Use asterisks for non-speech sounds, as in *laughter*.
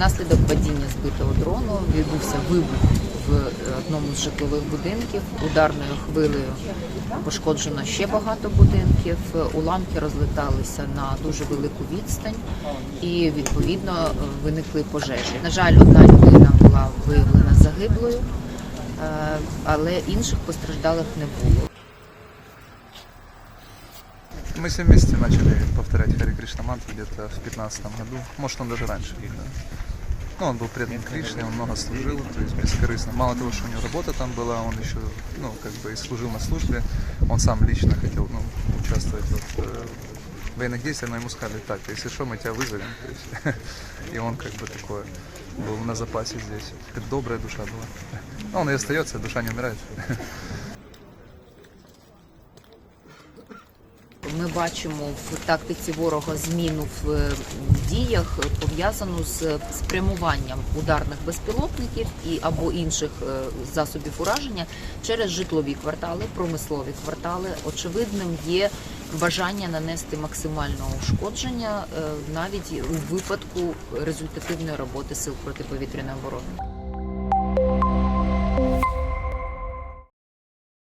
Внаслідок падіння збитого дрону відбувся вибух в е, одному з житлових будинків. Ударною хвилею пошкоджено ще багато будинків. Уламки розлеталися на дуже велику відстань і відповідно виникли пожежі. На жаль, одна людина була виявлена загиблою, е, але інших постраждалих не було. Мы все вместе начали повторять Хари Кришна мантру где-то в 15 году. Может, он даже раньше. Да. Ну, он был предан Кришне, он много служил, то есть бескорыстно. Мало того, что у него работа там была, он еще, ну, как бы и служил на службе. Он сам лично хотел, ну, участвовать вот, э, в военных действиях, но ему сказали, так, если что, мы тебя вызовем. То есть, *laughs* и он как бы такой был на запасе здесь. Как добрая душа была. Ну, он и остается, душа не умирает. *laughs* Ми бачимо в тактиці ворога зміну в е, діях е, пов'язану з спрямуванням ударних безпілотників і або інших е, засобів ураження через житлові квартали, промислові квартали. Очевидним є бажання нанести максимального ушкодження е, навіть у випадку результативної роботи сил протиповітряної оборони.